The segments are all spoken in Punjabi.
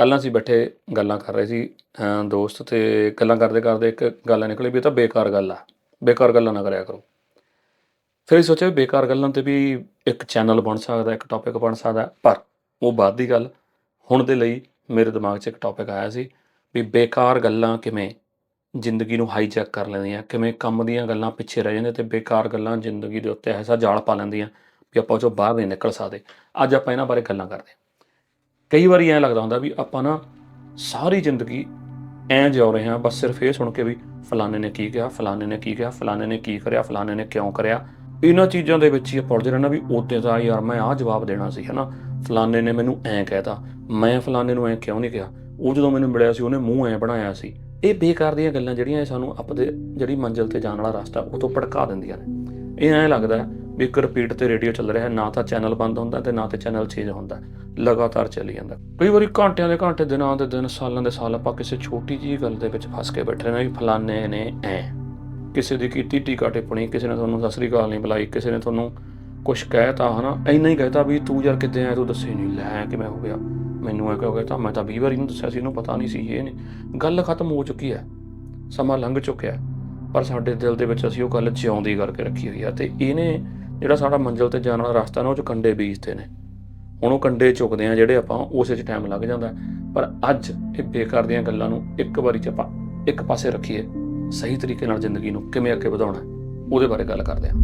ਕੱਲ੍ਹ ਅਸੀਂ ਬੈਠੇ ਗੱਲਾਂ ਕਰ ਰਹੇ ਸੀ ਦੋਸਤ ਤੇ ਗੱਲਾਂ ਕਰਦੇ ਕਰਦੇ ਇੱਕ ਗੱਲ ਨਿਕਲੀ ਵੀ ਇਹ ਤਾਂ ਬੇਕਾਰ ਗੱਲ ਆ, ਬੇਕਾਰ ਗੱਲਾਂ ਨਾ ਕਰਿਆ ਕਰੋ। ਫਿਰ ਅਸੀਂ ਸੋਚਿਆ ਵੀ ਬੇਕਾਰ ਗੱਲਾਂ ਤੇ ਵੀ ਇੱਕ ਚੈਨਲ ਬਣ ਸਕਦਾ, ਇੱਕ ਟੌਪਿਕ ਬਣ ਸਕਦਾ, ਪਰ ਉਹ ਬਾਅਦ ਦੀ ਗੱਲ, ਹੁਣ ਦੇ ਲਈ ਮੇਰੇ ਦਿਮਾਗ 'ਚ ਇੱਕ ਟੌਪਿਕ ਆਇਆ ਸੀ ਵੀ ਬੇਕਾਰ ਗੱਲਾਂ ਕਿਵੇਂ ਜ਼ਿੰਦਗੀ ਨੂੰ ਹਾਈਜੈਕ ਕਰ ਲੈਂਦੀਆਂ, ਕਿਵੇਂ ਕੰਮ ਦੀਆਂ ਗੱਲਾਂ ਪਿੱਛੇ ਰਹਿ ਜਾਂਦੀਆਂ ਤੇ ਬੇਕਾਰ ਗੱਲਾਂ ਜ਼ਿੰਦਗੀ ਦੇ ਉੱਤੇ ਐਸਾ ਜਾਲ ਪਾ ਲੈਂਦੀਆਂ ਵੀ ਆਪਾਂ ਉਹ 'ਚੋਂ ਬਾਹਰ ਨਹੀਂ ਨਿਕਲ ਸਕਦੇ। ਅੱਜ ਆਪਾਂ ਇਹਨਾਂ ਬਾਰੇ ਗੱਲਾਂ ਕਰਦੇ ਹਾਂ। ਕਈ ਵਾਰੀ ਐਂ ਲੱਗਦਾ ਹੁੰਦਾ ਵੀ ਆਪਾਂ ਨਾ ਸਾਰੀ ਜ਼ਿੰਦਗੀ ਐਂ ਜਿਉ ਰਹੇ ਹਾਂ, ਬਸ ਸਿਰਫ ਇਹ ਸੁਣ ਕੇ ਵੀ ਫਲਾਣੇ ਨੇ ਕੀ ਕਿਹਾ, ਫਲਾਣੇ ਨੇ ਕੀ ਕਿਹਾ, ਫਲਾਣੇ ਨੇ ਕੀ ਕਰਿਆ, ਫਲਾਣੇ ਨੇ ਕਿਉਂ ਕਰਿਆ। ਇਹਨਾਂ ਚੀਜ਼ਾਂ ਦੇ ਵਿੱਚ ਹੀ ਆਪਾਂ ਉਲਝੇ ਰਹਿਣਾ ਵੀ ਉਹਦੇ ਤਾਂ ਯਾਰ ਮੈਂ ਆਹ ਜਵਾਬ ਦੇਣਾ ਸੀ, ਹਨਾ? ਫਲਾਣੇ ਨੇ ਮੈਨੂੰ ਐਂ ਕਹਿਤਾ, ਮੈਂ ਫਲਾਣੇ ਨੂੰ ਐਂ ਕਿਉਂ ਨਹੀਂ ਕਿਹਾ? ਉਹ ਜਦੋਂ ਮੈਨੂੰ ਮਿਲਿਆ ਸੀ, ਉਹਨੇ ਮੂੰਹ ਐਂ ਬਣਾਇਆ ਸੀ। ਇਹ ਬੇਕਾਰ ਦੀਆਂ ਗੱਲਾਂ ਜਿਹੜੀਆਂ ਇਹ ਸਾਨੂੰ ਆਪਦੇ ਜਿਹੜੀ ਮੰਜ਼ਿਲ ਤੇ ਜਾਣ ਵਾਲਾ ਰਸਤਾ, ਉਹ ਤੋਂ ਭੜਕਾ ਦਿੰਦੀਆਂ ਨੇ। ਇਹ ਐਂ ਲੱਗਦਾ ਵੀ ਇੱਕ ਰਿਪੀਟ ਤੇ ਰੇਡੀਓ ਚੱਲ ਰਿਹਾ ਹੈ, ਨਾ ਤਾਂ ਚੈਨਲ ਬੰਦ ਹੁੰਦਾ ਤੇ ਨਾ ਤੇ ਚੈਨਲ ਚੇਂਜ ਹੁੰਦਾ। ਲਗਾਤਾਰ ਚੱਲੀ ਜਾਂਦਾ। ਕਈ ਵਾਰੀ ਘੰਟਿਆਂ ਦੇ ਘੰਟੇ, ਦਿਨਾਂ ਦੇ ਦਿਨ, ਸਾਲਾਂ ਦੇ ਸਾਲ ਆਪਾਂ ਕਿਸੇ ਛੋਟੀ ਜਿਹੀ ਗੱਲ ਦੇ ਵਿੱਚ ਫਸ ਕੇ ਬੈਠੇ ਨੇ ਵੀ ਫਲਾਣੇ ਨੇ ਐ। ਕਿਸੇ ਦੀ ਕੀਤੀ ਟੀਕਾ ਟਿੱਪਣੀ, ਕਿਸੇ ਨੇ ਤੁਹਾਨੂੰ ਸਤਿ ਸ੍ਰੀ ਅਕਾਲ ਨਹੀਂ ਬੁਲਾਈ, ਕਿਸੇ ਨੇ ਤੁਹਾਨੂੰ ਕੁਝ ਕਹਿਤਾ ਹਨਾ? ਇੰਨਾ ਹੀ ਕਹਿਤਾ ਵੀ ਤੂੰ ਯਾਰ ਕਿੱਦਾਂ ਆਇਆ ਤੂੰ ਦੱਸੇ ਨਹੀਂ ਲੈ ਕਿਵੇਂ ਹੋ ਗਿਆ? ਮੈਨੂੰ ਐ ਕਿਉਂ ਕਹਿਤਾ? ਮੈਂ ਤਾਂ 20 ਵਾਰੀ ਨੂੰ ਦੱਸਿਆ ਸੀ ਇਹਨੂੰ ਪਤਾ ਨਹੀਂ ਸੀ, ਇਹ ਨਹੀਂ ਗੱਲ ਖਤਮ ਹੋ ਚੁੱਕੀ ਹੈ। ਸਮਾਂ ਲੰਘ ਚੁੱਕਿਆ ਪਰ ਸਾਡੇ ਦਿਲ ਦੇ ਵਿੱਚ ਅਸੀਂ ਉਹ ਗੱਲ ਜਿਉਂਦੀ ਕਰਕੇ ਰੱਖੀ ਹੋਈ ਆ ਤੇ ਇਹਨੇ ਜਿਹੜਾ ਸਾਡਾ ਮੰਜ਼ਿਲ ਤੇ ਜਾਣ ਵਾਲਾ ਰਸਤਾ ਨਾ, ਉਹ ਚ ਕੰਡੇ ਬੀਜਦੇ ਨੇ। ਹੁਣ ਉਹ ਕੰਡੇ ਚੁੱਕਦੇ ਆ ਜਿਹੜੇ ਆਪਾਂ ਉਸੇ 'ਚ ਟਾਈਮ ਲੱਗ ਜਾਂਦਾ। ਪਰ ਅੱਜ ਇਹ ਬੇਕਾਰ ਦੀਆਂ ਗੱਲਾਂ ਨੂੰ ਇੱਕ ਵਾਰੀ 'ਚ ਆਪਾਂ ਇੱਕ ਪਾਸੇ ਰੱਖੀਏ, ਸਹੀ ਤਰੀਕੇ ਨਾਲ ਜ਼ਿੰਦਗੀ ਨੂੰ ਕਿਵੇਂ ਅੱਗੇ ਵਧਾਉਣਾ, ਉਹਦੇ ਬਾਰੇ ਗੱਲ ਕਰਦੇ ਹਾਂ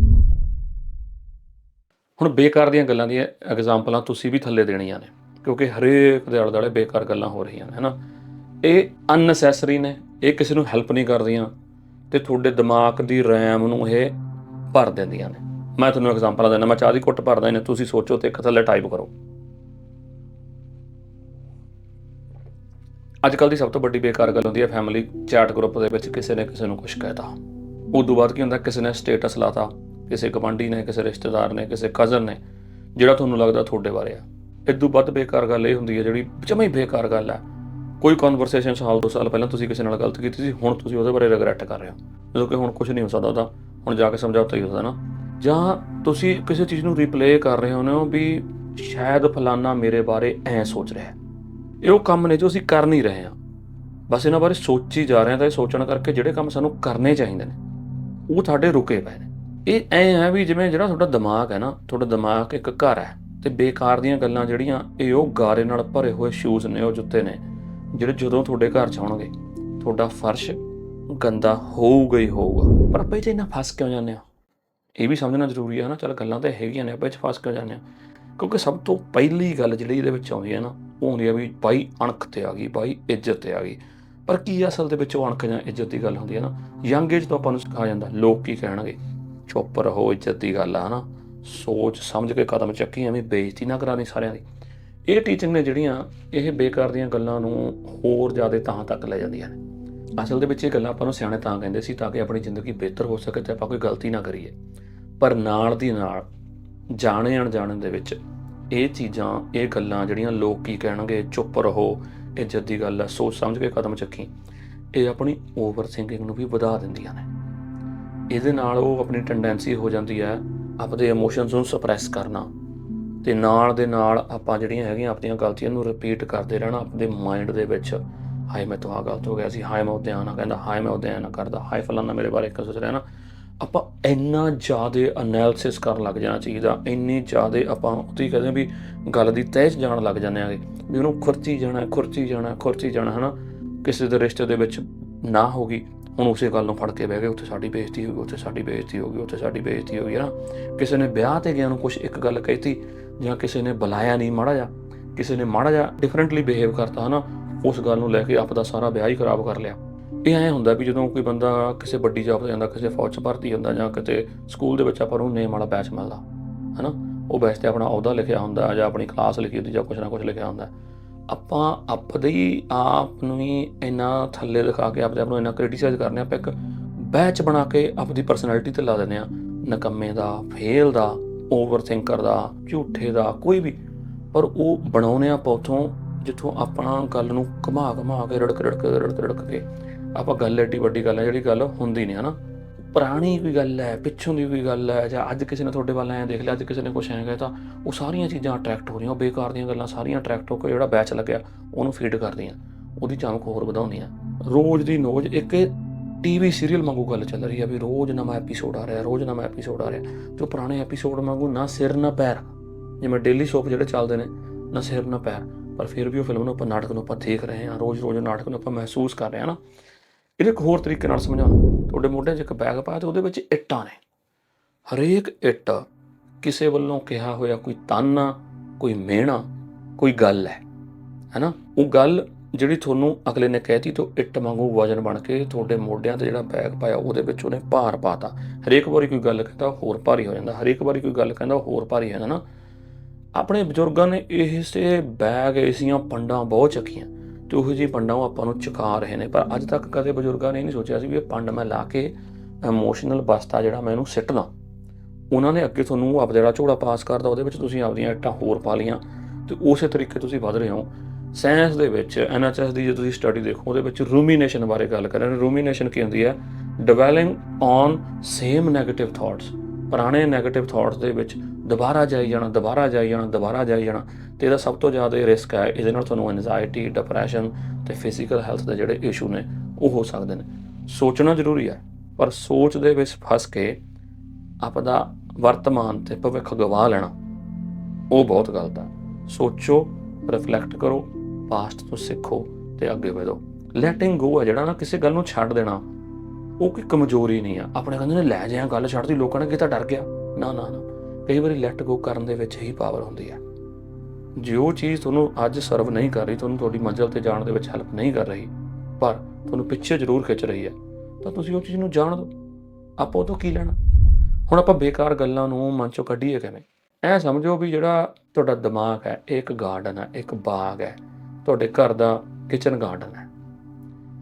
ਹੁਣ ਬੇਕਾਰ ਦੀਆਂ ਗੱਲਾਂ ਦੀਆਂ ਐਗਜ਼ਾਮਪਲਾਂ ਤੁਸੀਂ ਵੀ ਥੱਲੇ ਦੇਣੀਆਂ ਨੇ, ਕਿਉਂਕਿ ਹਰੇਕ ਦੇ ਆਲੇ ਦੁਆਲੇ ਬੇਕਾਰ ਗੱਲਾਂ ਹੋ ਰਹੀਆਂ ਨੇ, ਹਨਾ? ਇਹ ਅਨਨੈਸੈਸਰੀ ਨੇ, ਇਹ ਕਿਸੇ ਨੂੰ ਹੈਲਪ ਨਹੀਂ ਕਰਦੀਆਂ ਤੇ ਤੁਹਾਡੇ ਦਿਮਾਗ ਦੀ ਰੈਮ ਨੂੰ ਇਹ ਭਰ ਦਿੰਦੀਆਂ ਨੇ। ਮੈਂ ਤੁਹਾਨੂੰ ਐਗਜ਼ਾਮਪਲ ਦਿੰਦਾ, ਮੈਂ ਚਾਹ ਦੀ ਘੁੱਟ ਭਰਦਾ ਇਹਨੇ, ਤੁਸੀਂ ਸੋਚੋ ਤੇ ਇੱਕ ਥੱਲੇ ਟਾਈਪ ਕਰੋ। ਅੱਜ ਕੱਲ ਦੀ ਸਭ ਤੋਂ ਵੱਡੀ ਬੇਕਾਰ ਗੱਲ ਹੁੰਦੀ ਹੈ ਫੈਮਿਲੀ ਚੈਟ ਗਰੁੱਪ ਦੇ ਵਿੱਚ ਕਿਸੇ ਨੇ ਕਿਸੇ ਨੂੰ ਕੁਝ ਕਹਿਤਾ। ਉਦੋਂ ਬਾਅਦ ਕੀ ਹੁੰਦਾ, ਕਿਸੇ ਨੇ ਸਟੇਟਸ ਲਾਤਾ, ਕਿਸੇ ਗਵਾਂਢੀ ਨੇ, ਕਿਸੇ ਰਿਸ਼ਤੇਦਾਰ ਨੇ, ਕਿਸੇ ਕਜ਼ਨ ਨੇ, ਜਿਹੜਾ ਤੁਹਾਨੂੰ ਲੱਗਦਾ ਤੁਹਾਡੇ ਬਾਰੇ ਆ। ਇਦੋਂ ਵੱਧ ਬੇਕਾਰ ਗੱਲ ਇਹ ਹੁੰਦੀ ਹੈ ਜਿਹੜੀ ਜਮਾਂ ਹੀ ਬੇਕਾਰ ਗੱਲ ਹੈ। ਕੋਈ ਕਨਵਰਸੇਸ਼ਨ ਸਾਲ ਦੋ ਸਾਲ ਪਹਿਲਾਂ ਤੁਸੀਂ ਕਿਸੇ ਨਾਲ ਗਲਤ ਕੀਤੀ ਸੀ, ਹੁਣ ਤੁਸੀਂ ਉਹਦੇ ਬਾਰੇ ਰਿਗਰੈਟ ਕਰ ਰਹੇ ਹੋ। ਜਦੋਂ ਕਿ ਹੁਣ ਕੁਝ ਨਹੀਂ ਹੋ ਸਕਦਾ ਉਹਦਾ, ਹੁਣ ਜਾ ਕੇ ਸਮਝੌਤਾ ਹੀ ਹੁੰਦਾ ਨਾ। ਜਾਂ ਤੁਸੀਂ ਕਿਸੇ ਚੀਜ਼ ਨੂੰ ਰਿਪਲੇ ਕਰ ਰਹੇ ਹੋ ਵੀ ਸ਼ਾਇਦ ਫਲਾਨਾ ਮੇਰੇ ਬਾਰੇ ਐਂ ਸੋਚ ਰਿਹਾ ਹੈ। ਇਹ ਉਹ ਕੰਮ ਨੇ ਜੋ ਅਸੀਂ ਕਰ ਨਹੀਂ ਰਹੇ ਹਾਂ। ਬਸ ਇਹਨਾਂ ਬਾਰੇ ਸੋਚੀ ਜਾ ਰਹੇ ਹਾਂ ਤਾਂ ਇਹ ਸੋਚਣ ਕਰਕੇ ਜਿਹੜੇ ਕੰਮ ਸਾਨੂੰ ਕਰਨੇ ਚਾਹੀਦੇ ਨੇ, ਉਹ ਤੁਹਾਡੇ ਰੁਕੇ ਪਏ ਨੇ। ਇਹ ਐ ਹੈ ਵੀ ਜਿਵੇਂ ਜਿਹੜਾ ਤੁਹਾਡਾ ਦਿਮਾਗ ਹੈ ਨਾ, ਤੁਹਾਡਾ ਦਿਮਾਗ ਇੱਕ ਘਰ ਹੈ ਤੇ ਬੇਕਾਰ ਦੀਆਂ ਗੱਲਾਂ ਜਿਹੜੀਆਂ ਇਹ ਉਹ ਗਾਰੇ ਨਾਲ ਭਰੇ ਹੋਏ ਸ਼ੂਜ਼ ਨੇ, ਉਹ ਜੁੱਤੇ ਨੇ, ਜਿਹੜੇ ਜਦੋਂ ਤੁਹਾਡੇ ਘਰ ਚ ਆਉਣਗੇ, ਤੁਹਾਡਾ ਫਰਸ਼ ਗੰਦਾ ਹੋਊਗਾ ਹੀ ਹੋਊਗਾ। ਪਰ ਆਪਾਂ ਇਹ 'ਚ ਇੰਨਾ ਫਸ ਕਿਉਂ ਜਾਂਦੇ ਆ ਇਹ ਵੀ ਸਮਝਣਾ ਜ਼ਰੂਰੀ ਹੈ ਨਾ ਚਲ ਗੱਲਾਂ ਤਾਂ ਹੈਗੀਆਂ ਨੇ, ਆਪਾਂ ਇਹ 'ਚ ਫਸ ਕਿਉਂ ਜਾਂਦੇ ਆ ਕਿਉਂਕਿ ਸਭ ਤੋਂ ਪਹਿਲੀ ਗੱਲ ਜਿਹੜੀ ਇਹਦੇ ਵਿੱਚ ਆਉਂਦੀ ਹੈ ਨਾ, ਉਹ ਹੁੰਦੀ ਹੈ ਵੀ ਬਾਈ ਅਣਖ ਤੇ ਆ ਗਈ, ਬਾਈ ਇੱਜ਼ਤ ਤੇ ਆ ਗਈ। ਪਰ ਕੀ ਅਸਲ ਦੇ ਵਿੱਚ ਉਹ ਅਣਖ ਜਾਂ ਇੱਜ਼ਤ ਦੀ ਗੱਲ ਹੁੰਦੀ ਹੈ ਨਾ? ਯੰਗ ਏਜ ਤੋਂ ਆਪਾਂ ਨੂੰ ਸਿਖਾਇਆ ਜਾਂਦਾ, ਲੋਕ ਕੀ ਕਹਿਣਗੇ? ਚੁੱਪ ਰਹੋ, ਇੱਜ਼ਤ ਦੀ ਗੱਲ ਆ ਹਨਾ। ਸੋਚ ਸਮਝ ਕੇ ਕਦਮ ਚੱਕੀ, ਐਵੇਂ ਬੇਇੱਜ਼ਤੀ ਨਾ ਕਰਾਣੀ ਸਾਰਿਆਂ ਦੀ। ਇਹ ਟੀਚਿੰਗ ਨੇ ਜਿਹੜੀਆਂ, ਇਹ ਬੇਕਾਰ ਦੀਆਂ ਗੱਲਾਂ ਨੂੰ ਹੋਰ ਜ਼ਿਆਦਾ ਤਾਂ ਤੱਕ ਲੈ ਜਾਂਦੀਆਂ ਨੇ। ਅਸਲ ਦੇ ਵਿੱਚ ਇਹ ਗੱਲਾਂ ਆਪਾਂ ਨੂੰ ਸਿਆਣੇ ਤਾਂ ਕਹਿੰਦੇ ਸੀ ਤਾਂ ਕਿ ਆਪਣੀ ਜ਼ਿੰਦਗੀ ਬਿਹਤਰ ਹੋ ਸਕੇ ਤੇ ਆਪਾਂ ਕੋਈ ਗਲਤੀ ਨਾ ਕਰੀਏ। ਪਰ ਨਾਲ ਦੀ ਨਾਲ, ਜਾਣੇ ਅਣਜਾਣੇ ਦੇ ਵਿੱਚ ਇਹ ਚੀਜ਼ਾਂ, ਇਹ ਗੱਲਾਂ ਜਿਹੜੀਆਂ ਲੋਕ ਕੀ ਕਹਿਣਗੇ, ਚੁੱਪ ਰਹੋ ਇੱਜ਼ਤ ਦੀ ਗੱਲ ਆ, ਸੋਚ ਸਮਝ ਕੇ ਕਦਮ ਚੱਕੀ, ਇਹ ਆਪਣੀ ਓਵਰ ਥਿੰਕਿੰਗ ਨੂੰ ਵੀ ਵਧਾ ਦਿੰਦੀਆਂ ਨੇ। ਇਹਦੇ ਨਾਲ ਉਹ ਆਪਣੀ ਟੈਂਡੈਂਸੀ ਹੋ ਜਾਂਦੀ ਹੈ ਆਪਣੇ ਇਮੋਸ਼ਨਸ ਨੂੰ ਸਪਰੈਸ ਕਰਨਾ। ਤੇ ਨਾਲ ਦੇ ਨਾਲ ਆਪਾਂ ਜਿਹੜੀਆਂ ਹੈਗੀਆਂ ਆਪਣੀਆਂ ਗਲਤੀਆਂ ਨੂੰ ਰਿਪੀਟ ਕਰਦੇ ਰਹਿਣਾ ਆਪਣੇ ਮਾਈਂਡ ਦੇ ਵਿੱਚ। ਹਾਏ, ਮੈਂ ਤੋਂ ਆਹ ਗਲਤ ਹੋ ਗਿਆ ਸੀ। ਹਾਏ, ਮੈਂ ਉਹਦੇ ਆਣਾ ਕਹਿੰਦਾ, ਹਾਏ, ਮੈਂ ਉਹਦੇ ਆਣਾ ਕਰਦਾ। ਹਾਏ, ਫਲਾਨਾ ਮੇਰੇ ਬਾਰੇ ਕਿਉਂ ਸੋਚ ਰਿਹਾ ਨਾ। ਆਪਾਂ ਇੰਨਾ ਜ਼ਿਆਦਾ ਅਨਾਲਿਸਿਸ ਕਰਨ ਲੱਗ ਜਾਣਾ ਚਾਹੀਦਾ। ਇੰਨੀ ਜ਼ਿਆਦਾ ਆਪਾਂ ਉਹਦੀ ਕਹਿੰਦੇ ਵੀ ਗੱਲ ਦੀ ਤਹਿ 'ਚ ਜਾਣ ਲੱਗ ਜਾਂਦੇ ਆਗੇ। ਵੀ ਉਹਨੂੰ ਖੁਰਚੀ ਜਾਣਾ ਖੁਰਚੀ ਜਾਣਾ ਖੁਰਚੀ ਜਾਣਾ, ਹਨਾ। ਕਿਸੇ ਦੇ ਰਿਸ਼ਤੇ ਦੇ ਵਿੱਚ ਨਾ ਹੋ ਗਈ। ਹੁਣ ਉਸੇ ਗੱਲ ਨੂੰ ਫੜ ਕੇ ਬਹਿ ਗਏ। ਉੱਥੇ ਸਾਡੀ ਬੇਇੱਜ਼ਤੀ ਹੋ ਗਈ, ਉੱਥੇ ਸਾਡੀ ਬੇਇੱਜ਼ਤੀ ਹੋ ਗਈ, ਉੱਥੇ ਸਾਡੀ ਬੇਇੱਜ਼ਤੀ ਹੋ ਗਈ ਨਾ ਕਿਸੇ ਨੇ ਵਿਆਹ ਤੇ ਗਿਆ ਨੂੰ ਕੁਝ ਇੱਕ ਗੱਲ ਕਹਿਤੀ ਜਾਂ ਕਿਸੇ ਨੇ ਬੁਲਾਇਆ ਨਹੀਂ ਮਾੜਾ ਜਾ ਕਿਸੇ ਨੇ ਮਾੜਾ ਜਾ ਡਿਫਰੈਂਟਲੀ ਬਿਹੇਵ ਕਰਤਾ, ਹਨਾ। ਉਸ ਗੱਲ ਨੂੰ ਲੈ ਕੇ ਆਪ ਦਾ ਸਾਰਾ ਵਿਆਹ ਹੀ ਖਰਾਬ ਕਰ ਲਿਆ। ਇਹ ਐਂ ਹੁੰਦਾ ਵੀ ਜਦੋਂ ਕੋਈ ਬੰਦਾ ਕਿਸੇ ਵੱਡੀ ਜੌਬ ਤੇ ਜਾਂਦਾ, ਕਿਸੇ ਫੌਜ 'ਚ ਭਰਤੀ ਹੁੰਦਾ ਜਾਂ ਕਿਤੇ ਸਕੂਲ ਦੇ ਵਿੱਚ ਆਪਾਂ ਨੂੰ ਨੇਮ ਵਾਲਾ ਬੈਚ ਮਿਲਦਾ, ਹਨਾ? ਉਹ ਬੈਚ ਤੇ ਆਪਣਾ ਅਹੁਦਾ ਲਿਖਿਆ ਹੁੰਦਾ ਜਾਂ ਆਪਣੀ ਕਲਾਸ ਲਿਖੀ ਹੁੰਦੀ ਜਾਂ ਕੁਝ ਨਾ ਕੁਝ ਲਿਖਿਆ ਹੁੰਦਾ। ਆਪਾਂ ਆਪਦੇ ਹੀ ਆਪ ਨੂੰ ਹੀ ਇੰਨਾ ਥੱਲੇ ਦਿਖਾ ਕੇ ਆਪਦੇ ਆਪ ਨੂੰ ਇੰਨਾ ਕ੍ਰਿਟਿਸਾਈਜ਼ ਕਰਨੇ ਆਪਾਂ ਇੱਕ ਬੈਚ ਬਣਾ ਕੇ ਆਪਦੀ ਪਰਸਨੈਲਿਟੀ ਤੇ ਲਾ ਦਿੰਦੇ ਆ ਨਕੰਮੇ ਦਾ ਫੇਲ ਦਾ ਓਵਰ ਥਿੰਕਰ ਦਾ, ਝੂਠੇ ਦਾ, ਕੋਈ ਵੀ। ਪਰ ਉਹ ਬਣਾਉਨੇ ਆਪਾਂ ਉੱਥੋਂ ਜਿੱਥੋਂ ਆਪਾਂ ਗੱਲ ਨੂੰ ਘੁਮਾ ਘੁਮਾ ਕੇ, ਰੜਕ ਰੜਕ ਰੜਕ ਰੜਕ ਕੇ ਆਪਾਂ ਗੱਲ ਐਡੀ ਵੱਡੀ ਗੱਲ ਹੈ ਜਿਹੜੀ ਗੱਲ ਹੁੰਦੀ ਨਹੀਂ ਹਨਾ? ਪੁਰਾਣੀ ਕੋਈ ਗੱਲ ਹੈ, ਪਿੱਛੋਂ ਦੀ ਕੋਈ ਗੱਲ ਹੈ, ਜਾਂ ਅੱਜ ਕਿਸੇ ਨੇ ਤੁਹਾਡੇ ਵੱਲ ਐਂ ਦੇਖ ਲਿਆ, ਅੱਜ ਕਿਸੇ ਨੇ ਕੁਛ ਐਂ ਕਹਿਤਾ, ਉਹ ਸਾਰੀਆਂ ਚੀਜ਼ਾਂ ਅਟਰੈਕਟ ਹੋ ਰਹੀਆਂ, ਉਹ ਬੇਕਾਰ ਦੀਆਂ ਗੱਲਾਂ ਸਾਰੀਆਂ ਅਟਰੈਕਟ ਹੋ ਕੇ ਜਿਹੜਾ ਬੈਚ ਲੱਗਿਆ, ਉਹਨੂੰ ਫੀਡ ਕਰਦੀਆਂ, ਉਹਦੀ ਚਮਕ ਹੋਰ ਵਧਾਉਂਦੀਆਂ। ਰੋਜ਼ ਦੀ ਨੋਜ਼ ਇੱਕ ਟੀਵੀ ਸੀਰੀਅਲ ਵਾਂਗੂ ਗੱਲ ਚੱਲ ਰਹੀ ਹੈ ਵੀ ਰੋਜ਼ ਨਵਾਂ ਐਪੀਸੋਡ ਆ ਰਿਹਾ, ਰੋਜ਼ ਨਵਾਂ ਐਪੀਸੋਡ ਆ ਰਿਹਾ ਜੋ ਪੁਰਾਣੇ ਐਪੀਸੋਡ ਵਾਂਗੂ ਨਾ ਸਿਰ ਨਾ ਪੈਰ, ਜਿਵੇਂ ਡੇਲੀ ਸੋਪ ਜਿਹੜੇ ਚੱਲਦੇ ਨੇ, ਨਾ ਸਿਰ ਨਾ ਪੈਰ। ਪਰ ਫਿਰ ਵੀ ਉਹ ਫਿਲਮ ਨੂੰ ਆਪਾਂ ਨਾਟਕ ਨੂੰ ਆਪਾਂ ਦੇਖ ਰਹੇ ਹਾਂ, ਰੋਜ਼-ਰੋਜ਼ ਨਾਟਕ ਨੂੰ ਆਪਾਂ ਮਹਿਸੂਸ ਕਰ ਰਹੇ ਹਾਂ ਨਾ। ਇਹਦੇ ਇੱਕ ਹੋਰ ਤਰੀਕੇ ਨਾਲ ਸਮਝਾਉਣਾ ਤੁਹਾਡੇ ਮੋਢਿਆਂ 'ਚ ਇੱਕ ਬੈਗ ਪਾਇਆ ਤੇ ਉਹਦੇ ਵਿੱਚ ਇੱਟਾਂ ਨੇ। ਹਰੇਕ ਇੱਟ ਕਿਸੇ ਵੱਲੋਂ ਕਿਹਾ ਹੋਇਆ ਕੋਈ ਤਾਨਾ, ਕੋਈ ਮਿਹਣਾ, ਕੋਈ ਗੱਲ ਹੈ, ਹੈਨਾ? ਉਹ ਗੱਲ ਜਿਹੜੀ ਤੁਹਾਨੂੰ ਅਗਲੇ ਨੇ ਕਹਿਤੀ ਤਾਂ ਇੱਟ ਵਾਂਗੂ ਵਜਨ ਬਣ ਕੇ ਤੁਹਾਡੇ ਮੋਢਿਆਂ ਤੇ ਜਿਹੜਾ ਬੈਗ ਪਾਇਆ ਉਹਦੇ ਵਿੱਚ ਉਹਨੇ ਭਾਰ ਪਾਤਾ। ਹਰੇਕ ਵਾਰੀ ਕੋਈ ਗੱਲ ਕਹਿੰਦਾ ਹੋਰ ਭਾਰੀ ਹੋ ਜਾਂਦਾ। ਹਰੇਕ ਵਾਰੀ ਕੋਈ ਗੱਲ ਕਹਿੰਦਾ ਹੋਰ ਭਾਰੀ ਹੋ ਜਾਂਦਾ ਨਾ। ਆਪਣੇ ਬਜ਼ੁਰਗਾਂ ਨੇ ਇਸੇ ਬੈਗ ਇਸੀਆਂ ਪੰਡਾਂ ਬਹੁਤ ਚੱਕੀਆਂ। ਤੇ ਉਹ ਜਿਹੀ ਪੰਡਾਂ ਉਹ ਆਪਾਂ ਨੂੰ ਚੁਕਾ ਰਹੇ ਨੇ। ਪਰ ਅੱਜ ਤੱਕ ਕਦੇ ਬਜ਼ੁਰਗਾਂ ਨੇ ਇਹ ਨਹੀਂ ਸੋਚਿਆ ਸੀ ਵੀ ਇਹ ਪੰਡ ਮੈਂ ਲਾ ਕੇ ਇਮੋਸ਼ਨਲ ਬਸਤਾ ਜਿਹੜਾ ਮੈਂ ਇਹਨੂੰ ਸਿੱਟਦਾ ਉਹਨਾਂ ਨੇ ਅੱਗੇ ਤੁਹਾਨੂੰ ਆਪ ਜਿਹੜਾ ਝੋਲਾ ਪਾਸ ਕਰਦਾ, ਉਹਦੇ ਵਿੱਚ ਤੁਸੀਂ ਆਪਦੀਆਂ ਇੱਟਾਂ ਹੋਰ ਪਾ ਲੀਆਂ ਤੇ ਉਸੇ ਤਰੀਕੇ ਤੁਸੀਂ ਵਧ ਰਹੇ ਹੋ। ਸਾਇੰਸ ਦੇ ਵਿੱਚ ਐਨਐਚਐਸ ਦੀ ਜੇ ਤੁਸੀਂ ਸਟੱਡੀ ਦੇਖੋ, ਉਹਦੇ ਵਿੱਚ ਰੂਮੀਨੇਸ਼ਨ ਬਾਰੇ ਗੱਲ ਕਰ ਰਹੇ ਨੇ। ਰੂਮੀਨੇਸ਼ਨ ਕੀ ਹੁੰਦੀ ਹੈ? Dwelling on same negative thoughts ਪੁਰਾਣੇ 네ਗੇਟਿਵ ਥਾਟਸ ਦੇ ਵਿੱਚ ਦੁਬਾਰਾ ਜਾਈ ਜਾਣਾ, ਦੁਬਾਰਾ ਜਾਈ ਜਾਣਾ, ਦੁਬਾਰਾ ਜਾਈ ਜਾਣਾ, ਤੇ ਇਹਦਾ ਸਭ ਤੋਂ ਜ਼ਿਆਦਾ ਰਿਸਕ ਹੈ, ਇਹਦੇ ਨਾਲ ਤੁਹਾਨੂੰ ਐਂਜ਼ਾਇਟੀ ਡਿਪਰੈਸ਼ਨ ਤੇ ਫਿਜ਼ੀਕਲ ਹੈਲਥ ਦੇ ਜਿਹੜੇ ਇਸ਼ੂ ਨੇ, ਉਹ ਹੋ ਸਕਦੇ ਨੇ। ਸੋਚਣਾ ਜ਼ਰੂਰੀ ਹੈ, ਪਰ ਸੋਚ ਦੇ ਵਿੱਚ ਫਸ ਕੇ ਆਪਦਾ ਵਰਤਮਾਨ ਤੇ ਭਵਿੱਖ ਗਵਾ ਲੈਣਾ, ਉਹ ਬਹੁਤ ਗਲਤ ਹੈ। ਸੋਚੋ ਰਿਫਲੈਕਟ ਕਰੋ ਪਾਸਟ ਤੋਂ ਸਿੱਖੋ ਤੇ ਅੱਗੇ ਵਧੋ। ਲੈਟਿੰਗ ਗੋ ਹੈ ਜਿਹੜਾ ਨਾ ਕਿਸੇ ਗੱਲ ਨੂੰ ਛੱਡ ਦੇਣਾ ਉਹ ਕੋਈ ਕਮਜ਼ੋਰੀ ਨਹੀਂ ਆ। ਆਪਣੇ ਕਹਿੰਦੇ ਨੇ, ਲੈ ਜਾਇਆ ਗੱਲ ਛੱਡਦੀ ਲੋਕਾਂ ਨੇ ਕਿਤਾ, ਡਰ ਗਿਆ। ਨਾ ਨਾ ਨਾ। ਕਈ ਵਾਰੀ ਲੈਟ ਗੋ ਕਰਨ ਦੇ ਵਿੱਚ ਹੀ ਪਾਵਰ ਹੁੰਦੀ ਹੈ ਉਹ ਚੀਜ਼ ਤੁਹਾਨੂੰ ਅੱਜ ਸਰਵ ਨਹੀਂ ਕਰ ਰਹੀ, ਤੁਹਾਨੂੰ ਤੁਹਾਡੀ ਮੰਜ਼ਿਲ ਤੇ ਜਾਣ ਦੇ ਵਿੱਚ ਹੈਲਪ ਨਹੀਂ ਕਰ ਰਹੀ, ਪਰ ਤੁਹਾਨੂੰ ਪਿੱਛੇ ਜ਼ਰੂਰ ਖਿੱਚ ਰਹੀ ਹੈ ਤਾਂ ਤੁਸੀਂ ਉਹ ਚੀਜ਼ ਨੂੰ ਜਾਣ ਦਿਓ। ਆਪਾਂ ਉਹ ਤੋਂ ਕੀ ਲੈਣਾ? ਹੁਣ ਆਪਾਂ ਬੇਕਾਰ ਗੱਲਾਂ ਨੂੰ ਮਨ ਚੋਂ ਕੱਢੀਏ ਕਿਵੇਂ? ਐ ਸਮਝੋ ਵੀ ਜਿਹੜਾ ਤੁਹਾਡਾ ਦਿਮਾਗ ਹੈ ਇਹ ਇੱਕ ਗਾਰਡਨ ਹੈ ਇੱਕ ਬਾਗ ਹੈ, ਤੁਹਾਡੇ ਘਰ ਦਾ ਕਿਚਨ ਗਾਰਡਨ ਹੈ।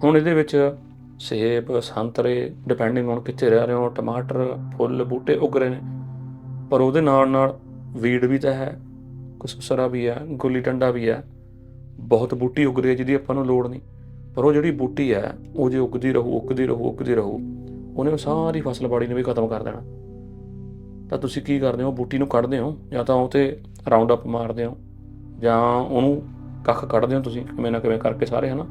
ਹੁਣ ਇਹਦੇ ਵਿੱਚ ਸੇਬ, ਸੰਤਰੇ ਡਿਪੈਂਡਿੰਗ ਔਨ ਕਿੱਥੇ ਰਹਿ ਰਹੇ ਹੋ, ਟਮਾਟਰ, ਫੁੱਲ, ਬੂਟੇ ਉੱਗ ਰਹੇ ਨੇ। ਪਰ ਉਹਦੇ ਨਾਲ ਨਾਲ ਵੀੜ ਵੀ ਤਾਂ ਹੈ, ਕੁਸਸਰਾ ਵੀ ਹੈ, ਗੁੱਲੀ ਡੰਡਾ ਵੀ ਹੈ। ਬਹੁਤ ਬੂਟੀ ਉੱਗ ਰਹੀ ਹੈ ਜਿਹਦੀ ਆਪਾਂ ਨੂੰ ਲੋੜ ਨਹੀਂ। ਪਰ ਉਹ ਜਿਹੜੀ ਬੂਟੀ ਹੈ, ਉਹ ਜੇ ਉੱਗਦੀ ਰਹੂ ਉੱਗਦੀ ਰਹੂ ਉੱਗਦੀ ਰਹੂ, ਉਹਨੇ ਉਹ ਸਾਰੀ ਫਸਲ ਬਾੜੀ ਨੂੰ ਵੀ ਖਤਮ ਕਰ ਦੇਣਾ। ਤਾਂ ਤੁਸੀਂ ਕੀ ਕਰਦੇ ਹੋ, ਬੂਟੀ ਨੂੰ ਕੱਢਦੇ ਹੋ ਜਾਂ ਤਾਂ ਉਹ ਤੇ ਰਾਉਂਡ ਅਪ ਮਾਰਦੇ ਹੋ ਜਾਂ ਉਹਨੂੰ ਕੱਖ ਕੱਢਦੇ ਹੋ ਤੁਸੀਂ, ਕਿਵੇਂ ਨਾ ਕਿਵੇਂ ਕਰਕੇ ਸਾਰੇ, ਹਨਾ?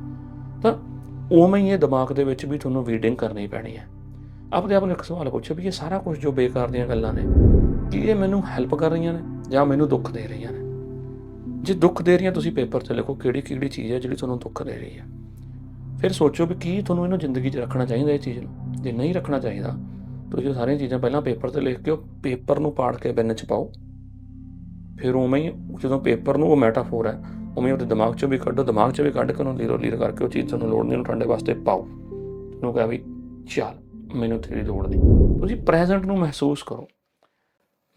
ਤਾਂ ਉਵੇਂ ਹੀ ਇਹ ਦਿਮਾਗ ਦੇ ਵਿੱਚ ਵੀ ਤੁਹਾਨੂੰ ਰੀਡਿੰਗ ਕਰਨੀ ਪੈਣੀ ਹੈ। ਆਪਣੇ ਆਪ ਨੂੰ ਇੱਕ ਸਵਾਲ ਪੁੱਛੋ ਵੀ ਇਹ ਸਾਰਾ ਕੁਝ ਜੋ ਬੇਕਾਰ ਦੀਆਂ ਗੱਲਾਂ ਨੇ, ਕੀ ਇਹ ਮੈਨੂੰ ਹੈਲਪ ਕਰ ਰਹੀਆਂ ਨੇ ਜਾਂ ਮੈਨੂੰ ਦੁੱਖ ਦੇ ਰਹੀਆਂ ਨੇ? ਜੇ ਦੁੱਖ ਦੇ ਰਹੀਆਂ, ਤੁਸੀਂ ਪੇਪਰ ਤੇ ਲਿਖੋ ਕਿਹੜੀ ਕਿਹੜੀ ਚੀਜ਼ ਹੈ ਜਿਹੜੀ ਤੁਹਾਨੂੰ ਦੁੱਖ ਦੇ ਰਹੀ ਹੈ। ਫਿਰ ਸੋਚੋ ਵੀ ਕੀ ਤੁਹਾਨੂੰ ਇਹਨੂੰ ਜ਼ਿੰਦਗੀ 'ਚ ਰੱਖਣਾ ਚਾਹੀਦਾ ਇਹ ਚੀਜ਼ ਨੂੰ। ਜੇ ਨਹੀਂ ਰੱਖਣਾ ਚਾਹੀਦਾ, ਤੁਸੀਂ ਉਹ ਸਾਰੀਆਂ ਚੀਜ਼ਾਂ ਪਹਿਲਾਂ ਪੇਪਰ ਤੇ ਲਿਖ ਕੇ ਉਹ ਪੇਪਰ ਨੂੰ ਪਾੜ ਕੇ ਬਿੰਨ 'ਚ ਪਾਓ। ਫਿਰ ਉਵੇਂ ਹੀ ਜਦੋਂ ਪੇਪਰ ਨੂੰ ਉਹ ਮੈਟਾਫੋਰ ਹੈ ਉਵੇਂ ਉਹਦੇ ਦਿਮਾਗ 'ਚੋਂ ਵੀ ਕੱਢੋ, ਦਿਮਾਗ 'ਚੋਂ ਵੀ ਕੱਢ ਕੇ ਉਹਨੂੰ ਲੀਰੋ ਲੀਰ ਕਰਕੇ ਉਹ ਚੀਜ਼ ਤੁਹਾਨੂੰ ਲੋੜ ਨਹੀਂ, ਉਹਨੂੰ ਠੰਡੇ ਵਾਸਤੇ ਪਾਓ। ਉਹਨੂੰ ਕਹਾਂ ਵੀ, ਚੱਲ, ਮੈਨੂੰ ਤੇਰੀ ਲੋੜ ਨਹੀਂ। ਤੁਸੀਂ ਪ੍ਰੈਜ਼ੈਂਟ ਨੂੰ ਮਹਿਸੂਸ ਕਰੋ।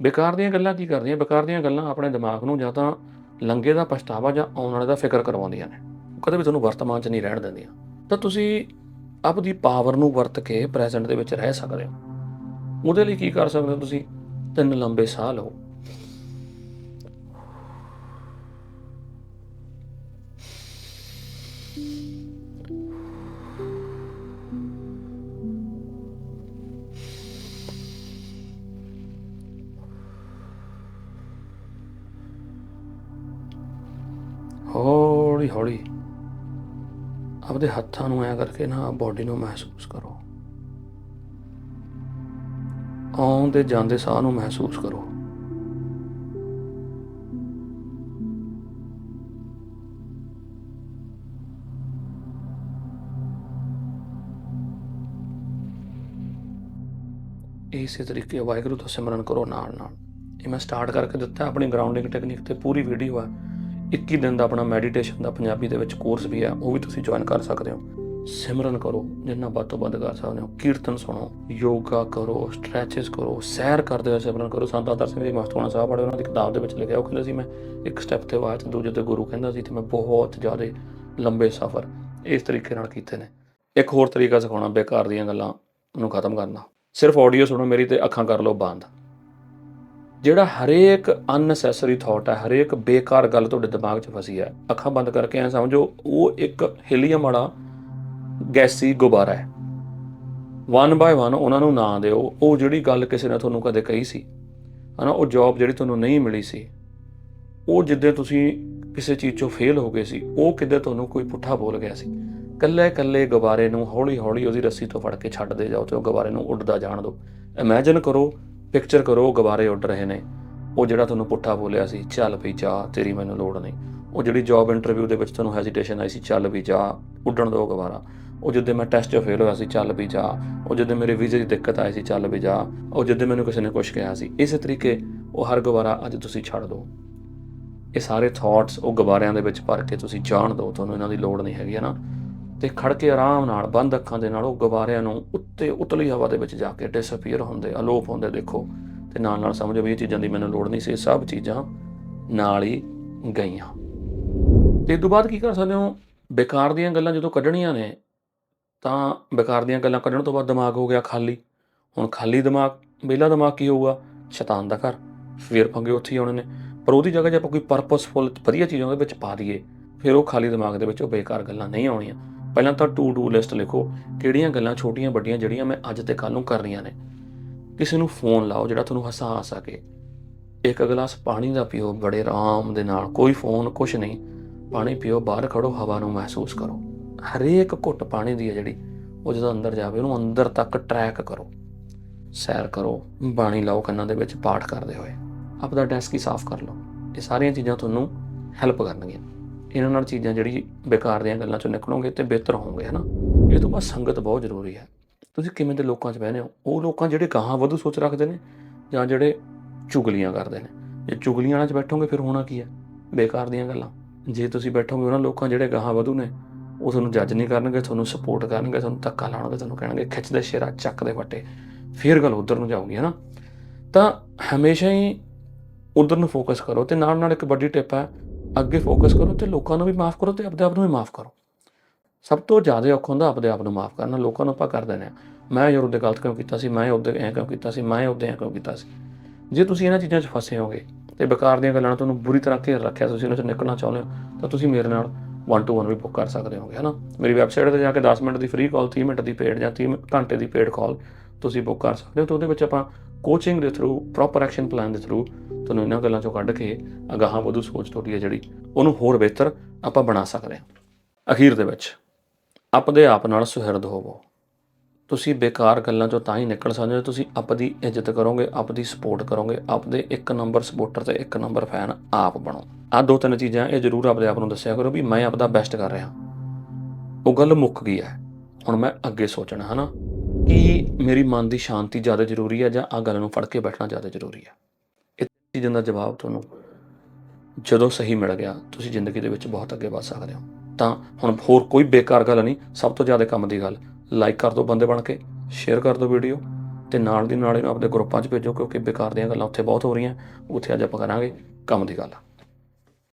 ਬੇਕਾਰ ਦੀਆਂ ਗੱਲਾਂ ਕੀ ਕਰਦੀਆਂ? ਬੇਕਾਰ ਦੀਆਂ ਗੱਲਾਂ ਆਪਣੇ ਦਿਮਾਗ ਨੂੰ ਜਾਂ ਤਾਂ ਲੰਗੇ ਦਾ ਪਛਤਾਵਾ ਜਾਂ ਆਉਣ ਵਾਲੇ ਦਾ ਫਿਕਰ ਕਰਵਾਉਂਦੀਆਂ ਨੇ। ਕਦੇ ਵੀ ਤੁਹਾਨੂੰ ਵਰਤਮਾਨ 'ਚ ਨਹੀਂ ਰਹਿਣ ਦਿੰਦੀਆਂ। ਤਾਂ ਤੁਸੀਂ ਆਪਦੀ ਪਾਵਰ ਨੂੰ ਵਰਤ ਕੇ ਪ੍ਰੈਜ਼ੈਂਟ ਦੇ ਵਿੱਚ ਰਹਿ ਸਕਦੇ ਹੋ। ਉਹਦੇ ਲਈ ਕੀ ਕਰ ਸਕਦੇ ਹੋ ਤੁਸੀਂ? ਤਿੰਨ ਲੰਬੇ ਸਾਹ ਲਓ। ਹੌਲੀ ਹੌਲੀ। ਆਪਦੇ ਹੱਥਾਂ ਨੂੰ ਐ ਕਰਕੇ ਨਾ ਬਾਡੀ ਨੂੰ ਮਹਿਸੂਸ ਕਰੋ। ਆਉਂਦੇ ਜਾਂਦੇ ਸਾਹ ਨੂੰ ਮਹਿਸੂਸ ਕਰੋ। ਇਸੇ ਤਰੀਕੇ ਵਾਹਿਗੁਰੂ ਦਾ ਸਿਮਰਨ ਕਰੋ ਨਾਲ ਨਾਲ ਇਹ ਮੈਂ ਸਟਾਰਟ ਕਰਕੇ ਦਿੱਤਾ, ਆਪਣੀ ਗਰਾਊਂਡਿੰਗ ਟੈਕਨੀਕ ਤੇ ਪੂਰੀ ਵੀਡੀਓ ਆ। 21 ਦਿਨ ਦਾ ਆਪਣਾ ਮੈਡੀਟੇਸ਼ਨ ਦਾ ਪੰਜਾਬੀ ਦੇ ਵਿੱਚ ਕੋਰਸ ਵੀ ਹੈ, ਉਹ ਵੀ ਤੁਸੀਂ ਜੁਆਇਨ ਕਰ ਸਕਦੇ ਹੋ। ਸਿਮਰਨ ਕਰੋ, ਜਿੰਨਾ ਵੱਧ ਤੋਂ ਵੱਧ ਕਰ ਸਕਦੇ ਹੋ। ਕੀਰਤਨ ਸੁਣੋ, ਯੋਗਾ ਕਰੋ ਸਟ੍ਰੈਚਸ ਕਰੋ, ਸੈਰ ਕਰਦੇ ਹੋਏ ਸਿਮਰਨ ਕਰੋ। ਸੰਤ ਆਦਰ ਸਿੰਘ ਜੀ ਮਸਤੂਣਾ ਸਾਹਿਬ ਵਾਲੇ ਉਹਨਾਂ ਦੀ ਕਿਤਾਬ ਦੇ ਵਿੱਚ ਲਿਖਿਆ, ਉਹ ਕਹਿੰਦੇ ਸੀ, ਮੈਂ ਇੱਕ ਸਟੈਪ ਤੇ ਬਾਅਦ ਚ ਦੂਜੇ ਤੇ ਗੁਰੂ ਕਹਿੰਦਾ ਸੀ ਤੇ ਮੈਂ ਬਹੁਤ ਜ਼ਿਆਦਾ ਲੰਬੇ ਸਫ਼ਰ ਇਸ ਤਰੀਕੇ ਨਾਲ ਕੀਤੇ ਨੇ। ਇੱਕ ਹੋਰ ਤਰੀਕਾ ਸਿਖਾਉਣਾ, ਬੇਕਾਰ ਦੀਆਂ ਗੱਲਾਂ ਨੂੰ ਖਤਮ ਕਰਨਾ। ਸਿਰਫ ਆਡੀਓ ਸੁਣੋ ਮੇਰੀ ਤੇ ਅੱਖਾਂ ਕਰ ਲਓ ਬੰਦ। ਜਿਹੜਾ ਹਰੇਕ ਅਨਨੈਸੈਸਰੀ ਥਾਟ ਹੈ, ਹਰੇਕ ਬੇਕਾਰ ਗੱਲ ਤੁਹਾਡੇ ਦਿਮਾਗ 'ਚ ਫਸੀ ਹੈ, ਅੱਖਾਂ ਬੰਦ ਕਰਕੇ ਐ ਸਮਝੋ, ਉਹ ਇੱਕ ਹੀਲੀਅਮ ਵਾਲਾ ਗੈਸੀ ਗੁਬਾਰਾ ਹੈ। ਵਨ ਬਾਏ ਵਨ ਉਹਨਾਂ ਨੂੰ ਨਾ ਦਿਓ, ਉਹ ਜਿਹੜੀ ਗੱਲ ਕਿਸੇ ਨੇ ਤੁਹਾਨੂੰ ਕਦੇ ਕਹੀ ਸੀ, ਹਨਾ, ਉਹ ਜੌਬ ਜਿਹੜੀ ਤੁਹਾਨੂੰ ਨਹੀਂ ਮਿਲੀ ਸੀ, ਉਹ ਜਿੱਦੇ ਤੁਸੀਂ ਕਿਸੇ ਚੀਜ਼ 'ਚੋਂ ਫੇਲ ਹੋ ਗਏ ਸੀ, ਉਹ ਕਿਤੇ ਤੁਹਾਨੂੰ ਕੋਈ ਪੁੱਠਾ ਬੋਲ ਗਿਆ ਸੀ। ਕੱਲੇ ਕੱਲੇ ਗੁਬਾਰੇ ਨੂੰ ਹੌਲੀ ਹੌਲੀ ਉਹਦੀ ਰੱਸੀ ਤੋਂ ਫੜ ਕੇ ਛੱਡਦੇ ਜਾਓ ਤੇ ਉਹ ਗੁਬਾਰੇ ਨੂੰ ਉੱਡਦਾ ਜਾਣ ਦਿਓ। ਇਮੇਜਿਨ ਕਰੋ ਪਿਕਚਰ ਕਰੋ, ਉਹ ਗਵਾਰੇ ਉੱਡ ਰਹੇ ਨੇ। ਉਹ ਜਿਹੜਾ ਤੁਹਾਨੂੰ ਪੁੱਠਾ ਬੋਲਿਆ ਸੀ, ਚੱਲ ਵੀ ਜਾ, ਤੇਰੀ ਮੈਨੂੰ ਲੋੜ ਨਹੀਂ। ਉਹ ਜਿਹੜੀ ਜੌਬ ਇੰਟਰਵਿਊ ਦੇ ਵਿੱਚ ਤੁਹਾਨੂੰ ਹੈਜ਼ਿਟੇਸ਼ਨ ਆਈ ਸੀ, ਚੱਲ ਵੀ ਜਾ, ਉੱਡਣ ਦੋ ਗਵਾਰਾ। ਉਹ ਜਿੱਦੇ ਮੈਂ ਟੈਸਟ 'ਚ ਫੇਲ ਹੋਇਆ ਸੀ, ਚੱਲ ਵੀ ਜਾ। ਉਹ ਜਿੱਦੇ ਮੇਰੇ ਵੀਜ਼ੇ ਦੀ ਦਿੱਕਤ ਆਈ ਸੀ, ਚੱਲ ਵੀ ਜਾ। ਉਹ ਜਿੱਦੇ ਮੈਨੂੰ ਕਿਸੇ ਨੇ ਕੁਝ ਕਿਹਾ ਸੀ। ਇਸੇ ਤਰੀਕੇ ਉਹ ਹਰ ਗਵਾਰਾ ਅੱਜ ਤੁਸੀਂ ਛੱਡ ਦਿਓ ਇਹ ਸਾਰੇ ਥਾਟਸ ਉਹ ਗਵਾਰਿਆਂ ਦੇ ਵਿੱਚ ਭਰ ਕੇ ਤੁਸੀਂ ਜਾਣ ਦਿਓ ਤੁਹਾਨੂੰ ਇਹਨਾਂ ਦੀ ਲੋੜ ਨਹੀਂ ਹੈਗੀ, ਹੈ ਨਾ? ਤੇ ਖੜ ਕੇ ਆਰਾਮ ਨਾਲ ਬੰਦ ਅੱਖਾਂ ਦੇ ਨਾਲ ਉਹ ਗਵਾਰਿਆਂ ਨੂੰ ਉੱਤੇ ਉਤਲੀ ਹਵਾ ਦੇ ਵਿੱਚ ਜਾ ਕੇ ਡਿਸਅਪੀਅਰ ਹੁੰਦੇ, ਅਲੋਪ ਹੁੰਦੇ ਦੇਖੋ। ਤੇ ਨਾਲ ਨਾਲ ਸਮਝੋ ਵੀ ਇਹ ਚੀਜ਼ਾਂ ਦੀ ਮੈਨੂੰ ਲੋੜ ਨਹੀਂ ਸੀ, ਇਹ ਸਭ ਚੀਜ਼ਾਂ ਨਾਲ ਹੀ ਗਈਆਂ। ਤੇ ਇਸ ਤੋਂ ਬਾਅਦ ਕੀ ਕਰ ਸਕਦੇ ਹੋ? ਬੇਕਾਰ ਦੀਆਂ ਗੱਲਾਂ ਜਦੋਂ ਕੱਢਣੀਆਂ ਨੇ, ਤਾਂ ਬੇਕਾਰ ਦੀਆਂ ਗੱਲਾਂ ਕੱਢਣ ਤੋਂ ਬਾਅਦ ਦਿਮਾਗ ਹੋ ਗਿਆ ਖਾਲੀ। ਹੁਣ ਖਾਲੀ ਦਿਮਾਗ, ਵਿਹਲਾ ਦਿਮਾਗ ਕੀ ਹੋਊਗਾ? ਸ਼ੈਤਾਨ ਦਾ ਘਰ। ਫੇਰ ਪੰਗੇ ਉੱਥੇ ਹੀ ਆਉਣੇ ਨੇ। ਪਰ ਉਹਦੀ ਜਗ੍ਹਾ ਜੇ ਆਪਾਂ ਕੋਈ ਪਰਪਸਫੁਲ ਵਧੀਆ ਚੀਜ਼ਾਂ ਉਹਦੇ ਵਿੱਚ ਪਾ ਦਈਏ, ਫਿਰ ਉਹ ਖਾਲੀ ਦਿਮਾਗ ਦੇ ਵਿੱਚ ਉਹ ਬੇਕਾਰ ਗੱਲਾਂ ਨਹੀਂ ਆਉਣੀਆਂ। ਪਹਿਲਾਂ ਤਾਂ ਟੂ ਡੂ ਲਿਸਟ ਲਿਖੋ, ਕਿਹੜੀਆਂ ਗੱਲਾਂ ਛੋਟੀਆਂ ਵੱਡੀਆਂ ਜਿਹੜੀਆਂ ਮੈਂ ਅੱਜ ਤੇ ਕੱਲ ਨੂੰ ਕਰਨੀਆਂ ਨੇ। ਕਿਸੇ ਨੂੰ ਫੋਨ ਲਾਓ ਜਿਹੜਾ ਤੁਹਾਨੂੰ ਹਸਾ ਆ ਸਕੇ ਇੱਕ ਗਲਾਸ ਪਾਣੀ ਦਾ ਪੀਓ, ਬੜੇ ਆਰਾਮ ਦੇ ਨਾਲ, ਕੋਈ ਫੋਨ ਕੁਛ ਨਹੀਂ। ਪਾਣੀ ਪੀਓ, ਬਾਹਰ ਖੜੋ, ਹਵਾ ਨੂੰ ਮਹਿਸੂਸ ਕਰੋ। ਹਰੇਕ ਘੁੱਟ ਪਾਣੀ ਦੀ ਹੈ ਜਿਹੜੀ, ਉਹ ਜਦੋਂ ਅੰਦਰ ਜਾਵੇ, ਉਹਨੂੰ ਅੰਦਰ ਤੱਕ ਟਰੈਕ ਕਰੋ। ਸੈਰ ਕਰੋ, ਬਾਣੀ ਲਾਓ, ਕੰਨਾਂ ਦੇ ਵਿੱਚ ਪਾਠ ਕਰਦੇ ਹੋਏ। ਆਪਦਾ ਡੈਸਕ ਹੀ ਸਾਫ਼ ਕਰ ਲਓ। ਇਹ ਸਾਰੀਆਂ ਚੀਜ਼ਾਂ ਤੁਹਾਨੂੰ ਹੈਲਪ ਕਰਨਗੀਆਂ। ਇਹਨਾਂ ਨਾਲ ਚੀਜ਼ਾਂ ਜਿਹੜੀ ਬੇਕਾਰ ਦੀਆਂ ਗੱਲਾਂ ਚੋਂ ਨਿਕਲੋਗੇ ਤੇ ਬਿਹਤਰ ਹੋਵੋਗੇ, ਹਨਾ? ਇਹ ਤੋਂ ਬਾਅਦ ਸੰਗਤ ਬਹੁਤ ਜ਼ਰੂਰੀ ਹੈ। ਤੁਸੀਂ ਕਿਵੇਂ ਦੇ ਲੋਕਾਂ 'ਚ ਬਹਿਨੇ ਹੋ? ਉਹ ਲੋਕਾਂ ਜਿਹੜੇ ਗਾਹਾਂ ਵਧੂ ਸੋਚ ਰੱਖਦੇ ਨੇ ਜਾਂ ਜਿਹੜੇ ਚੁਗਲੀਆਂ ਕਰਦੇ ਨੇ? ਜੇ ਚੁਗਲੀਆਂ ਨਾਲ 'ਚ ਬੈਠੋਗੇ, ਫਿਰ ਹੋਣਾ ਕੀ ਹੈ? ਬੇਕਾਰ ਦੀਆਂ ਗੱਲਾਂ। ਜੇ ਤੁਸੀਂ ਬੈਠੋਗੇ, ਉਹਨਾਂ ਲੋਕਾਂ ਜਿਹੜੇ ਗਾਹਾਂ ਵਧੂ ਨੇ, ਉਹ ਤੁਹਾਨੂੰ ਜੱਜ ਨਹੀਂ ਕਰਨਗੇ, ਤੁਹਾਨੂੰ ਸਪੋਰਟ ਕਰਨਗੇ, ਤੁਹਾਨੂੰ ਧੱਕਾ ਲਾਉਣਗੇ, ਤੁਹਾਨੂੰ ਕਹਿਣਗੇ, ਖਿੱਚ ਦੇ ਸ਼ੇਰਾ, ਚੱਕ ਦੇ ਵੱਟੇ, ਫਿਰ ਗੱਲ ਉਧਰ ਨੂੰ ਜਾਊਗੀ, ਹਨਾ? ਤਾਂ ਹਮੇਸ਼ਾ ਹੀ ਉਧਰ ਨੂੰ ਫੋਕਸ ਕਰੋ ਤੇ ਨਾਲ ਨਾਲ ਇੱਕ ਵੱਡੀ ਟਿਪ ਹੈ ਅੱਗੇ ਫੋਕਸ ਕਰੋ ਤੇ ਲੋਕਾਂ ਨੂੰ ਵੀ ਮਾਫ ਕਰੋ ਤੇ ਆਪਣੇ ਆਪ ਨੂੰ ਵੀ ਮਾਫ ਕਰੋ। ਸਭ ਤੋਂ ਜ਼ਿਆਦਾ ਔਖਾ ਹੁੰਦਾ ਆਪਣੇ ਆਪ ਨੂੰ ਮਾਫ ਕਰਨਾ, ਲੋਕਾਂ ਨੂੰ ਆਪਾਂ ਕਰ ਦਿੰਦੇ ਹਾਂ। ਮੈਂ ਯਾਰ ਉਹਦੇ ਗਲਤ ਕਿਉਂ ਕੀਤਾ ਸੀ, ਮੈਂ ਉਹਦੇ ਐਂ ਕਿਉਂ ਕੀਤਾ ਸੀ, ਮੈਂ ਉਹਦੇ ਐਂ ਕਿਉਂ ਕੀਤਾ ਸੀ। ਜੇ ਤੁਸੀਂ ਇਹਨਾਂ ਚੀਜ਼ਾਂ 'ਚ ਫਸੇ ਹੋਗੇ ਤੇ ਬੇਕਾਰ ਦੀਆਂ ਗੱਲਾਂ ਨਾਲ ਤੁਹਾਨੂੰ ਬੁਰੀ ਤਰ੍ਹਾਂ ਘੇਰ ਰੱਖਿਆ ਤੁਸੀਂ ਉਹਨਾਂ 'ਚੋਂ ਨਿਕਲਣਾ ਚਾਹੁੰਦੇ ਹੋ, ਤਾਂ ਤੁਸੀਂ ਮੇਰੇ ਨਾਲ 1 ਟੂ 1 ਵੀ ਬੁੱਕ ਕਰ ਸਕਦੇ ਹੋਗੇ ਹਨਾ? ਮੇਰੀ ਵੈਬਸਾਈਟ ਤੇ ਜਾ ਕੇ 10 ਮਿੰਟ ਦੀ ਫ੍ਰੀ ਕਾਲ 30 ਮਿੰਟ ਦੀ ਪੇਡ ਜਾਂ 30 ਘੰਟੇ ਦੀ ਪੇਡ ਕਾਲ ਤੁਸੀਂ ਬੁੱਕ ਕਰ ਸਕਦੇ ਹੋ ਤੇ ਉਹਦੇ ਵਿੱਚ ਆਪਾਂ ਕੋਚਿੰਗ ਦੇ ਥਰੂ ਪ੍ਰੋਪਰ ਐਕਸ਼ਨ ਪਲਾਨ ਦੇ ਥਰੂ ਤੁਹਾਨੂੰ ਇਹਨਾਂ ਗੱਲਾਂ ਚੋਂ ਕੱਢ ਕੇ ਅਗਾਹਾਂ ਵਧੂ ਸੋਚ ਤੁਹਾਡੀ ਹੈ ਜਿਹੜੀ, ਉਹਨੂੰ ਹੋਰ ਬਿਹਤਰ ਆਪਾਂ ਬਣਾ ਸਕਦੇ ਹਾਂ। ਅਖੀਰ ਦੇ ਵਿੱਚ, ਆਪਦੇ ਆਪ ਨਾਲ ਸੁਹਿਰਦ ਹੋਵੋ। ਤੁਸੀਂ ਬੇਕਾਰ ਗੱਲਾਂ ਚੋਂ ਤਾਂ ਹੀ ਨਿਕਲ ਸਕਦੇ ਹੋ, ਤੁਸੀਂ ਆਪਦੀ ਇੱਜ਼ਤ ਕਰੋਗੇ, ਆਪਦੀ ਸਪੋਰਟ ਕਰੋਗੇ, ਆਪਦੇ ਇੱਕ ਨੰਬਰ ਸਪੋਰਟਰ ਤੇ ਇੱਕ ਨੰਬਰ ਫੈਨ ਆਪ ਬਣੋ। ਆ ਦੋ ਤਿੰਨ ਚੀਜ਼ਾਂ ਇਹ ਜ਼ਰੂਰ ਆਪਦੇ ਆਪ ਨੂੰ ਦੱਸਿਆ ਕਰੋ ਵੀ ਮੈਂ ਆਪਦਾ ਬੈਸਟ ਕਰ ਰਿਹਾ। ਉਹ ਗੱਲ ਮੁੱਕ ਗਈ ਹੈ। ਹੁਣ ਮੈਂ ਅੱਗੇ ਸੋਚਣਾ, ਹਨਾ? ਕਿ ਮੇਰੀ ਮਨ ਦੀ ਸ਼ਾਂਤੀ ਜ਼ਿਆਦਾ ਜ਼ਰੂਰੀ ਹੈ ਜਾਂ ਆ ਗੱਲ ਨੂੰ ਫੜ ਕੇ ਬੈਠਣਾ ਜ਼ਿਆਦਾ ਜ਼ਰੂਰੀ ਹੈ? ਚੀਜ਼ਾਂ ਦਾ ਜਵਾਬ ਤੁਹਾਨੂੰ, ਜਦੋਂ ਸਹੀ ਮਿਲ ਗਿਆ, ਤੁਸੀਂ ਜ਼ਿੰਦਗੀ ਦੇ ਵਿੱਚ ਬਹੁਤ ਅੱਗੇ ਵਧ ਸਕਦੇ ਹੋ। ਤਾਂ ਹੁਣ ਹੋਰ ਕੋਈ ਬੇਕਾਰ ਗੱਲ ਨਹੀਂ, ਸਭ ਤੋਂ ਜ਼ਿਆਦਾ ਕੰਮ ਦੀ ਗੱਲ ਲਾਈਕ ਕਰ ਦਿਓ ਬੰਦੇ ਬਣ ਕੇ ਸ਼ੇਅਰ ਕਰ ਦਿਓ ਵੀਡੀਓ ਤੇ ਨਾਲ ਦੀ ਨਾਲ ਇਹਨੂੰ ਆਪਣੇ ਗਰੁੱਪਾਂ 'ਚ ਭੇਜੋ, ਕਿਉਂਕਿ ਬੇਕਾਰ ਦੀਆਂ ਗੱਲਾਂ ਉੱਥੇ ਬਹੁਤ ਹੋ ਰਹੀਆਂ, ਉੱਥੇ ਅੱਜ ਆਪਾਂ ਕਰਾਂਗੇ ਕੰਮ ਦੀ ਗੱਲ।